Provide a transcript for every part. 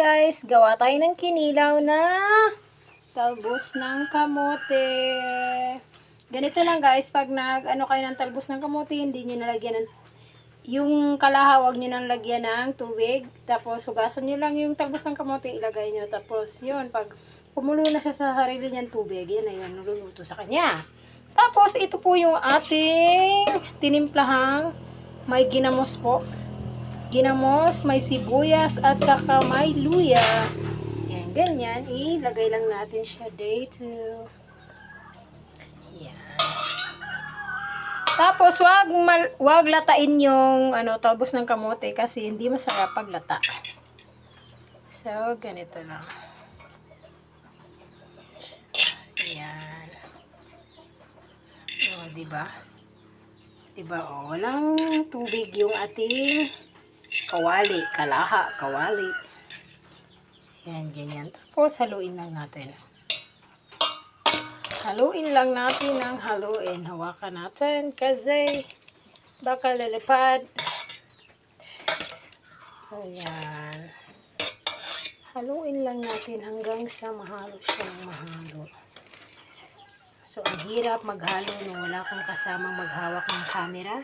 guys, gawa tayo ng kinilaw na talbos ng kamote. Ganito lang guys, pag nag ano kayo ng talbos ng kamote, hindi nyo nalagyan ng yung kalahaw, huwag nyo nang lagyan ng tubig. Tapos, hugasan nyo lang yung talbos ng kamote, ilagay nyo. Tapos, yun, pag kumulo na siya sa sarili niyang tubig, yan na yun, niluluto sa kanya. Tapos, ito po yung ating tinimplahang may ginamos po. Ginamos, may sibuyas, at saka may luya. Yan, ganyan. Ilagay lang natin siya dito. Yan. Tapos, wag, mal, wag latain yung ano, talbos ng kamote kasi hindi masarap pag lata. So, ganito lang. Yan. O, diba? Diba, o, walang tubig yung ating kawali, kalaha, kawali. Yan, ganyan. Tapos, haluin lang natin. Haluin lang natin ng haluin. Hawakan natin kasi baka lalipad. Ayan. Haluin lang natin hanggang sa mahalo siyang mahalo. So, ang hirap maghalo nung wala kang kasamang maghawak ng camera.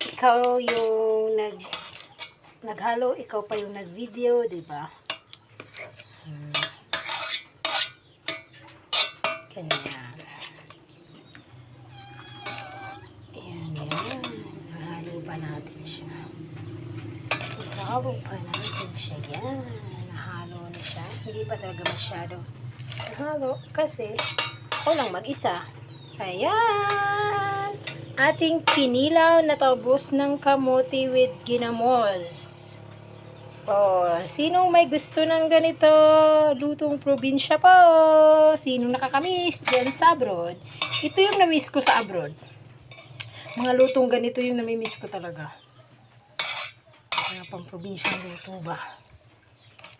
Ikaw yung nag naghalo, ikaw pa yung nag-video, di ba? Hmm. Ganyan. Yan. Nahalo pa natin siya. Nahalo pa natin siya. Yan. Nahalo na siya. Hindi pa talaga masyado. Nahalo kasi ako lang mag-isa. Ayan. Ating kinilaw na talbos ng kamote with ginamos. Oh, sinong may gusto ng ganito? Lutong probinsya po. Sinong nakakamiss dyan sa abroad? Ito yung namiss ko sa abroad. Mga lutong ganito yung namimiss ko talaga. Mga pang probinsya luto ba?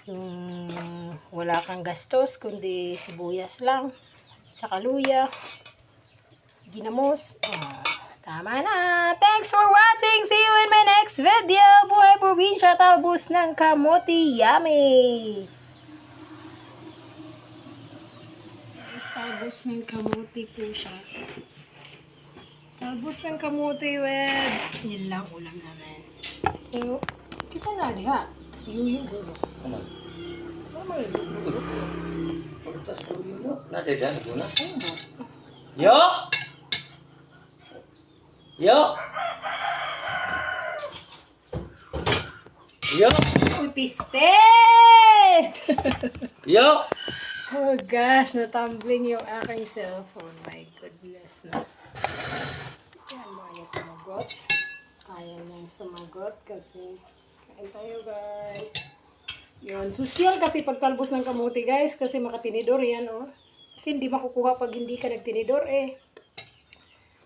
Yung wala kang gastos, kundi sibuyas lang. Sa kaluya. Ginamos. Oh, tama na. Thanks for watching. See you in my next video. Buhay probinsya, talbos ng kamote. Yummy! Guys, talbos ng kamote po siya. Talbos ng kamote with yun lang ulam namin. So, kita na diha. Yuyo gulo. Ano? Ano mo yung gulo? Pagtas ko yun, no? Nade dyan, guna. Ano? Yo! Yo! Yo! Uy, piste! Yo! oh gosh, natumbling yung aking cellphone. My goodness na. Yan ayaw sumagot. Ayaw niyang sumagot kasi kain tayo guys. Yun, social kasi pagtalbos ng kamuti guys kasi makatinidor yan oh. Kasi hindi makukuha pag hindi ka nagtinidor eh.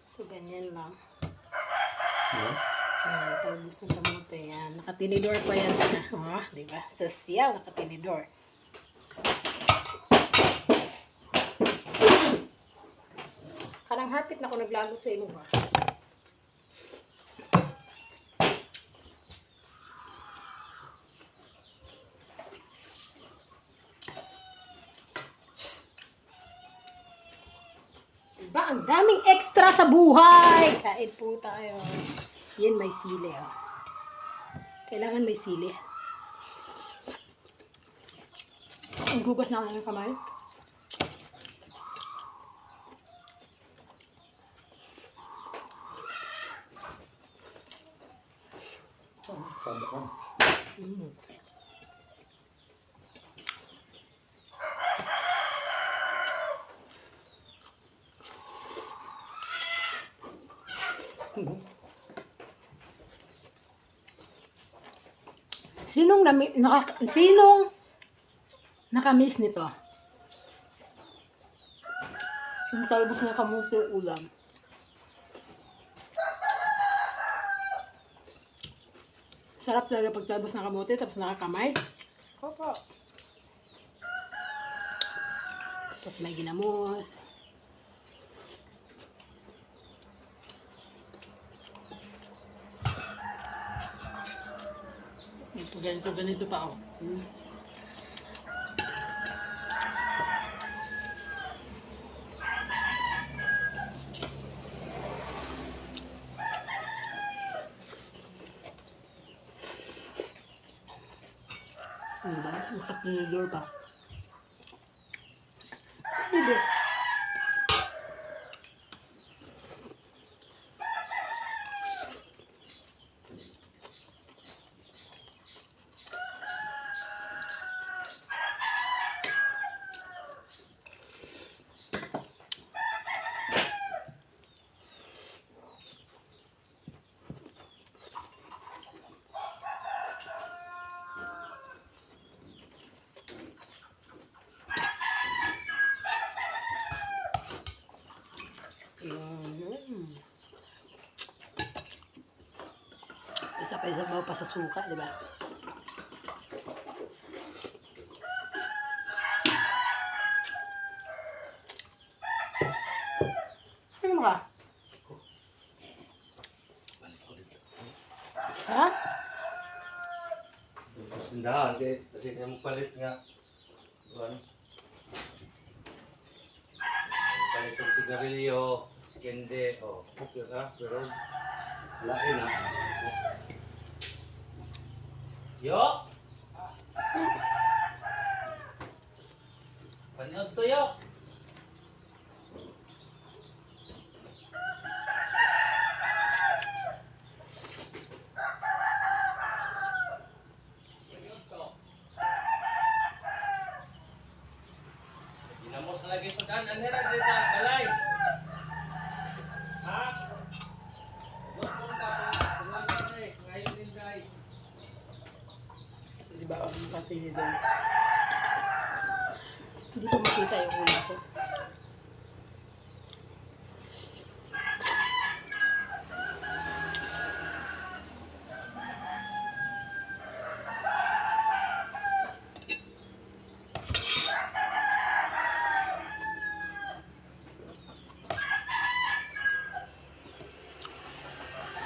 So ganyan lang. Yo! Yan, talbos ng kamote. Yan. Nakatinidor pa yan siya. Oh, di ba? Social, nakatinidor. Kanang hapit na ako naglagot sa imo ba? Diba? Ang daming extra sa buhay! Kain po tayo. Yan, may sili. Oh. Kailangan may sili. Ang gugas na ako ng kamay. Sabi ko. Mm. Sinong nami, naka, sinong nakamiss nito? Yung talbos na kamuti ulam. Sarap talaga pag talbos ng kamote tapos nakakamay. Opo. Tapos may ginamos. ganito, ganito pa ako. Hmm. Diba? Usak ni Lord pa. Isa pa sa suka, di ba? Ano ka? Isa? Sindahan, kaya kasi kaya mo palit nga. Ano? Palit ng sigarilyo, skende, o, okay ka, pero lain na. Yo! Panood to, yo! Ginamos na lagi sa daan. Anhera sa sa balay. Ha? Doon po ka po. Tuwan ka na eh. Ngayon din guys. Di ba ang patinidor? Hindi ko makita yung ulo ko.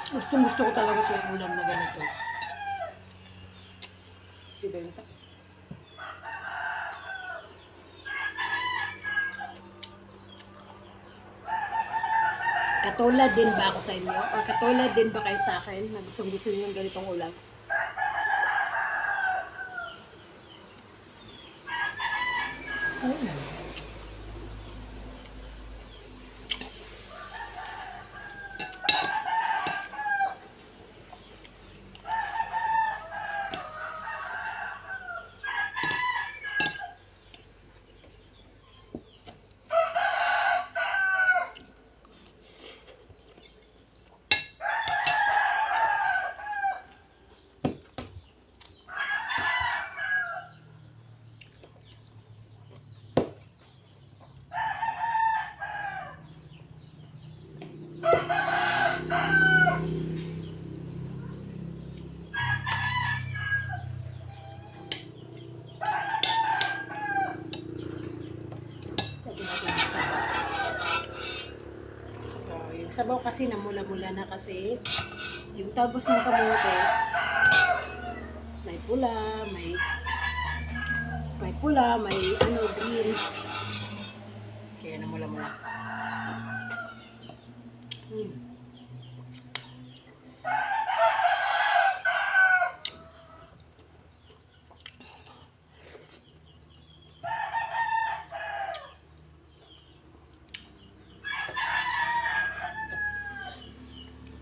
Gusto gusto ko talaga sa ulam na ganito. Ibenta. Katulad din ba ako sa inyo? O katulad din ba kayo sa akin na gustong gusto niyo yung ganitong ulam? Ayun. Sabaw. Kasi namula-mula na kasi. Yung tabos ng kamote, may pula, may may pula, may ano, green. Kaya namula-mula. Hmm.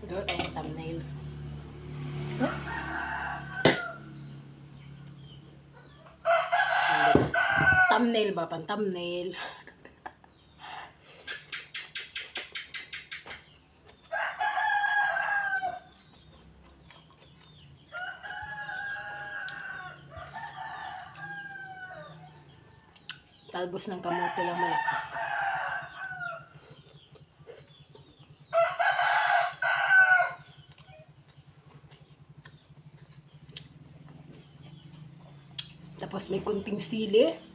Ito ang thumbnail. Huh? Thumbnail ba? Pan thumbnail. Talbos ng kamote lang malakas. Tapos may kunting sili.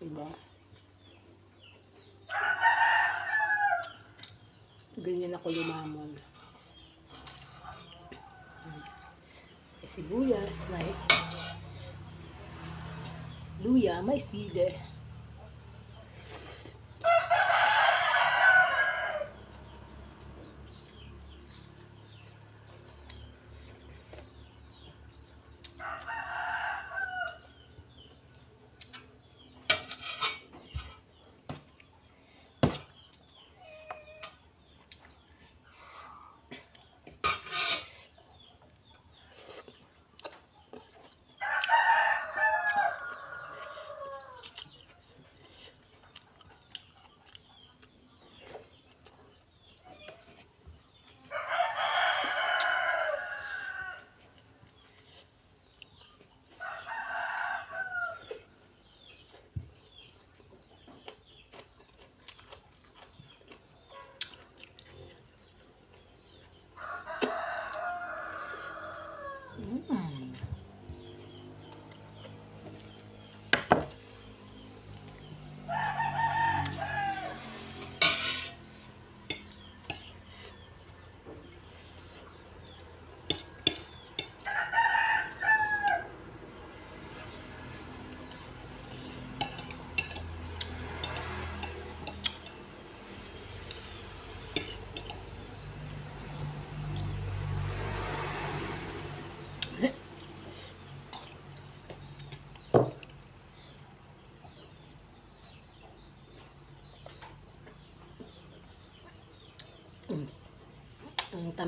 Diba? Ganyan ako lumamon. Kasi sibuyas, may luya, may sili.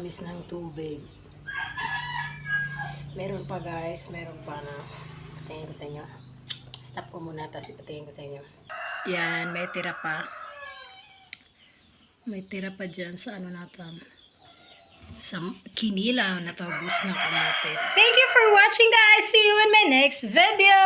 Tamis ng tubig. Meron pa guys, meron pa na. Patingin ko sa inyo. Stop ko muna, tapos ipatingin ko sa inyo. Yan, may tira pa. May tira pa dyan sa ano natin. Sa kinilaw na taubos na kamote. Thank you for watching guys. See you in my next video.